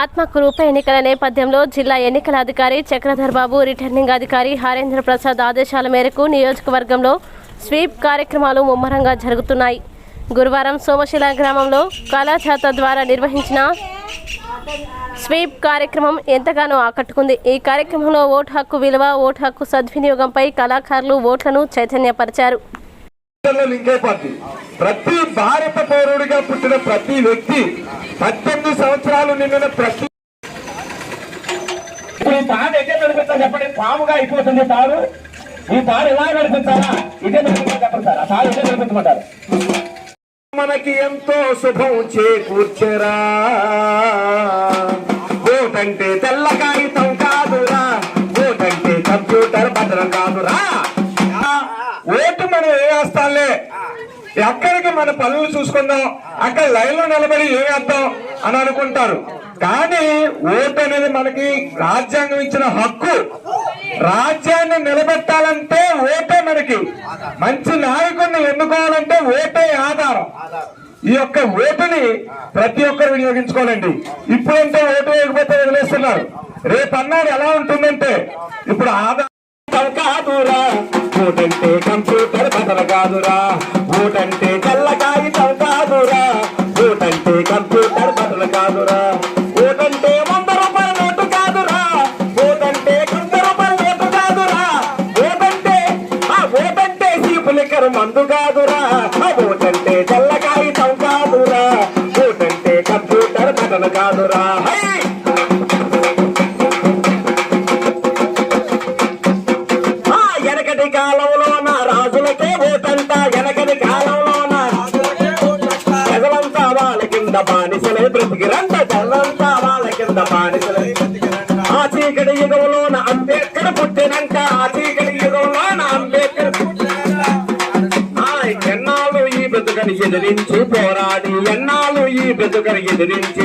ఆత్మకూరు ఎన్నికల నేపథ్యంలో జిల్లా ఎన్నికల అధికారి చక్రధర్ బాబు రిటర్నింగ్ అధికారి హరేంద్ర ప్రసాద్ ఆదేశాల మేరకు నియోజకవర్గంలో స్వీప్ కార్యక్రమాలు ముమ్మరంగా జరుగుతున్నాయి. గురువారం సోమశిల గ్రామంలో కళాజాత ద్వారా నిర్వహించిన స్వీప్ కార్యక్రమం ఎంతగానో ఆకట్టుకుంది. ఈ కార్యక్రమంలో ఓటు హక్కు విలువ ఓటు హక్కు సద్వినియోగంపై కళాకారులు ఓట్లను చైతన్యపరిచారు. లింకే పార్టీ ప్రతి భారత పౌరుడిగా పుట్టిన ప్రతి వ్యక్తి పద్దెనిమిది సంవత్సరాలు నిండిన ప్రతి ఇప్పుడు ఈ తాడు ఎట్టే నడిపిస్తా చెప్పండి? పాముగా అయిపోతుంది తాడు. ఈ తాడు ఎలా ఇదే చెప్పండి సార్. ఆ తాడు ఎట్టే నడిపించమంటారు మనకి ఎంతో శుభం చేకూర్చరా. ఓటంటే తెల్ల కాగితం కాదురా. ఓటంటే కంప్యూటర్ భద్రం కాదురా. ఎక్కడికి మన పనులు చూసుకుందాం. అక్కడ లైన్లో నిలబడి ఏమేద్దాం అని అనుకుంటారు. కానీ ఓటు అనేది మనకి రాజ్యాంగం ఇచ్చిన హక్కు. రాజ్యాన్ని నిలబెట్టాలంటే ఓటే మనకి. మంచి నాయకుడిని ఎన్నుకోవాలంటే ఓటే ఆధారం. ఈ యొక్క ఓటుని ప్రతి ఒక్కరు వినియోగించుకోవాలండి. ఇప్పుడంటే ఓటు వేయకపోతే వదిలేస్తున్నారు. రేపు అన్నాడు ఎలా ఉంటుందంటే ఇప్పుడు ఆధారం కాదురా ఓటంటే తెల్ల కాగితం కాదురా ఓటంటే కంప్యూటర్ బట్టలు కాదురా. ఓటంటే వంద రూపాయల నోటు కాదురా ఓటంటే వంద రూపాయల నోటు కాదురా. ఓటంటే ఆ ఓటంటే సీపు మందు కాదురా. ఆ ఓటంటే తెల్ల కాగితం కాదురా ఓటంటే కంప్యూటర్ బదల కాదురా. ఆ కాలంలో నా రాజులకే కింద బానిసలే బ్రతికిరంట. జనంతా వాళ్ళ కింద బానిసలే ఆ చీకటి యుగంలోన అంబేద్కర్ పుట్టినంట. ఆ చీకటి యుగంలోన అంబేద్కర్ ఎన్నాళ్ళు ఈ బ్రతుకని ఎదిరించి పోరాడి ఎన్నాళ్ళు ఈ బ్రతుకని ఎదిరించి